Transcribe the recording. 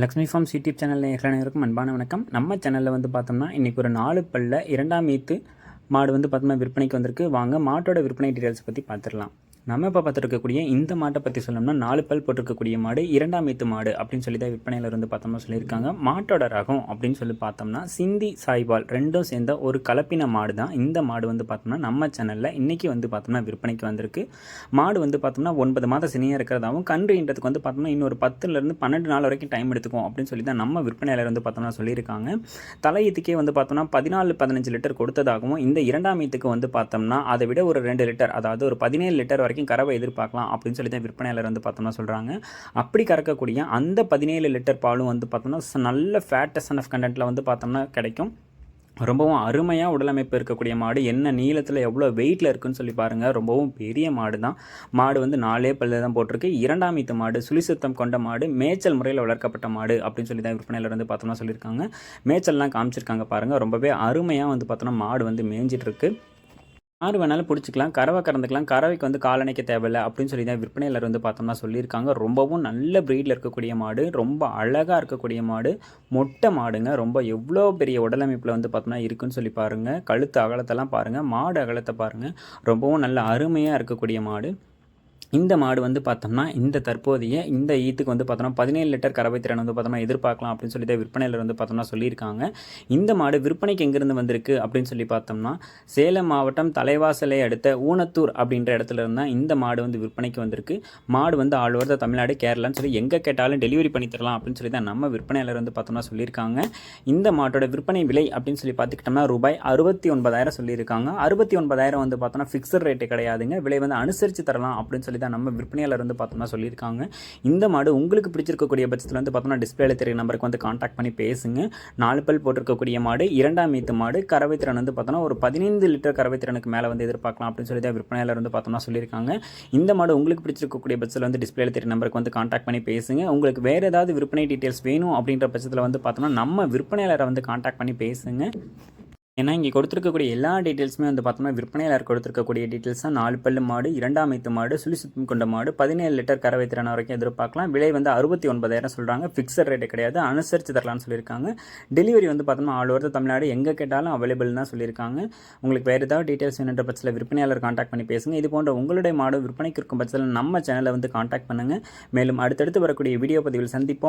Lakshmi forms YouTube சேனலில் அனைவருக்கும் அன்பான வணக்கம். நம்ம சேனலில் வந்து பார்த்தோம்னா இன்றைக்கி ஒரு நாலு பல்ல இரண்டாம் ஈத்து மாடு வந்து பார்த்தோம்னா விற்பனைக்கு வந்திருக்கு. வாங்க மாட்டோட விற்பனை டீட்டெயில்ஸ் பற்றி பார்த்துடலாம். நம்ம இப்போ பார்த்துருக்கக்கூடிய இந்த மாட்டை பற்றி சொல்லணும்னா நாலு பல் போட்டிருக்கக்கூடிய மாடு இரண்டாம் ஈத்து மாடு அப்படின்னு சொல்லி தான் விற்பனையில் இருந்து பார்த்தோம்னா சொல்லியிருக்காங்க. மாட்டோட ரகம் அப்படின்னு சொல்லி பார்த்தோம்னா சிந்தி சாய்பால் ரெண்டும் சேர்ந்த ஒரு கலப்பின மாடு தான் இந்த மாடு வந்து பார்த்தோம்னா நம்ம சேனலில் இன்றைக்கி வந்து பார்த்தோம்னா விற்பனைக்கு வந்திருக்கு. மாடு வந்து பார்த்தோம்னா ஒன்பது மாதம் சினியாக இருக்கிறதாகவும் கன்றுன்றதுக்கு வந்து பார்த்தோம்னா இன்னொரு பத்துலேருந்து பன்னெண்டு நாள் வரைக்கும் டைம் எடுத்துக்கும் அப்படின்னு சொல்லி தான் நம்ம விற்பனையில் வந்து பார்த்தோம்னா சொல்லியிருக்காங்க. தலையீத்துக்கே வந்து பார்த்தோம்னா பதினாலு பதினஞ்சு லிட்டர் கொடுத்ததாகவும் இந்த இரண்டாம் ஈத்துக்கு வந்து பார்த்தோம்னா அதை விட ஒரு ரெண்டு லிட்டர் அதாவது ஒரு பதினேழு லிட்டர் வரைக்கும் வரைக்கும் கறவை எதிர்பார்க்கலாம் அப்படின்னு சொல்லி தான் விற்பனையாளர் வந்து பார்த்தோம்னா சொல்கிறாங்க அப்படி கறக்கக்கூடிய அந்த பதினேழு லிட்டர் பாலும் வந்து பார்த்தோம்னா நல்ல ஃபேட்டஸ் ஆஃப் கண்டென்ட்டில் வந்து பார்த்தோம்னா கிடைக்கும். ரொம்பவும் அருமையாக உடலமைப்பு இருக்கக்கூடிய மாடு என்ன நீளத்தில் எவ்வளோ வெயிட்டில் இருக்குன்னு சொல்லி பாருங்கள் ரொம்பவும் பெரிய மாடு தான். மாடு வந்து நாலே பல்லு தான் போட்டிருக்கு. இரண்டாம் ஈத்து மாடு சுழிசுத்தம் கொண்ட மாடு மேய்ச்சல் முறையில் வளர்க்கப்பட்ட மாடு அப்படின்னு சொல்லி தான் விற்பனையில் வந்து பார்த்தோம்னா சொல்லியிருக்காங்க. மேய்ச்சல்லாம் காமிச்சிருக்காங்க பாருங்கள் ரொம்பவே அருமையாக வந்து பார்த்தோம்னா மாடு வந்து மேய்ஞ்சிட்ருக்கு யார் வேணாலும் பிடிச்சிக்கலாம். கறவை கறந்துக்கலாம். கறவைக்கு வந்து காலணைக்க தேவையில்லை அப்படின்னு சொல்லி தான் விற்பனையாளர் வந்து பார்த்தோம்னா சொல்லியிருக்காங்க. ரொம்பவும் நல்ல ப்ரீடில் இருக்கக்கூடிய மாடு ரொம்ப அழகாக இருக்கக்கூடிய மாடு மொட்டை மாடுங்க. ரொம்ப எவ்வளோ பெரிய உடலமைப்பில் வந்து பார்த்தோம்னா இருக்குன்னு சொல்லி பாருங்கள் கழுத்து அகலத்தெல்லாம் பாருங்கள் மாடு அகலத்தை பாருங்கள் ரொம்பவும் நல்ல அருமையாக இருக்கக்கூடிய மாடு. இந்த மாடு வந்து பார்த்தோம்னா இந்த தற்போதைய இந்த ஈத்துக்கு வந்து பார்த்தோம்னா பதினேழு லிட்டர் கறவை திறன் வந்து பார்த்தோம்னா எதிர்பார்க்கலாம் அப்படின்னு சொல்லி தான் விற்பனையில் வந்து பார்த்தோம்னா சொல்லியிருக்காங்க. இந்த மாடு விற்பனைக்கு எங்கேருந்து வந்திருக்கு அப்படின்னு சொல்லி பார்த்தோம்னா சேலம் மாவட்டம் தலைவாசலை அடுத்த ஊனத்தூர் அப்படின்ற இடத்துல இருந்தால் இந்த மாடு வந்து விற்பனைக்கு வந்திருக்கு. மாடு வந்து ஆல் ஓவர் தமிழ்நாடு கேரளான்னு சொல்லி எங்கே கேட்டாலும் டெலிவரி பண்ணி தரலாம் அப்படின்னு சொல்லி தான் நம்ம விற்பனையாளர் வந்து பார்த்தோம்னா சொல்லியிருக்காங்க. இந்த மாட்டோட விற்பனை விலை அப்படின்னு சொல்லி பார்த்துக்கிட்டோம்னா ரூபாய் அறுபத்தி ஒன்பதாயிரம் சொல்லியிருக்காங்க. அறுபத்தி ஒன்பதாயிரம் வந்து பார்த்தோம்னா ஃபிக்ஸட் ரேட்டு கிடையாதுங்க. விலை வந்து அனுசரித்து தரலாம் அப்படின்னு சொல்லி தான் நம்ம விற்பனையாளர் வந்து பார்த்தோம்னா சொல்லியிருக்காங்க. இந்த மாடு உங்களுக்கு பிடிச்சிருக்கக்கூடிய பட்சத்தில் வந்து பார்த்தோம்னா டிஸ்பிளேல தெரிய நம்பருக்கு வந்து காண்டாக்ட் பண்ணி பேசுங்க. நாலு பல் போட்டிருக்கக்கூடிய மாடு இரண்டாம் மீத்து மாடு கறவை திறன் வந்து பார்த்தோம்னா ஒரு பதினைந்து லிட்டர் கறவை திறனுக்கு மேலே வந்து எதிர்பார்க்கலாம் அப்படின்னு சொல்லி தான் விற்பனையாளர் வந்து பார்த்தோம்னா சொல்லியிருக்காங்க. இந்த மாடு உங்களுக்கு பிடிச்சிருக்கக்கூடிய பட்சத்தில் வந்து டிஸ்பிளேல தெரிய நம்பருக்கு வந்து காண்டாக்ட் பண்ணி பேசுங்க. உங்களுக்கு வேறு ஏதாவது விற்பனை டீட்டெயில்ஸ் வேணும் அப்படின்ற பட்சத்தில் வந்து பார்த்தோம்னா நம்ம விற்பனையாளரை வந்து காண்டாக்ட் பண்ணி பேசுங்க. ஏன்னா இங்கே கொடுத்துருக்கக்கூடிய எல்லா டீட்டெயில்ஸுமே வந்து பார்த்தோம்னா விற்பனையாளர் கொடுத்துருக்கக்கூடிய டீட்டெயில்ஸ் தான். நாலு பல்லு மாடு இரண்டாம் ஐத்து மாடு சுழி சுத்தம் கொண்ட மாடு பதினேழு லிட்டர் கறவை திறன் வரைக்கும் எதிர்பார்க்கலாம். விலை வந்து அறுபத்தி ஒன்பதாயிரம் சொல்கிறாங்க ஃபிக்ஸட் ரேட்டு கிடையாது. அனுசரித்து தரலாம்னு சொல்லியிருக்காங்க. டெலிவரி வந்து பார்த்தோம்னா ஆல் ஓவர் தமிழ்நாடு எங்கே கேட்டாலும் அவைலபிள் தான் சொல்லியிருக்காங்க. உங்களுக்கு வேறு ஏதாவது டீட்டெயில்ஸ் வேணுன்ற பட்சத்தில் விற்பனையாளர் காண்டாக்ட் பண்ணி பேசுங்க. இது போன்ற உங்களுடைய மாடு விற்பனைக்கு இருக்கும் பட்சத்தில் நம்ம சேனலை வந்து காண்டாக்ட் பண்ணுங்கள் மேலும் அடுத்தடுத்து வரக்கூடிய வீடியோ பதிவில் சந்திப்போம்.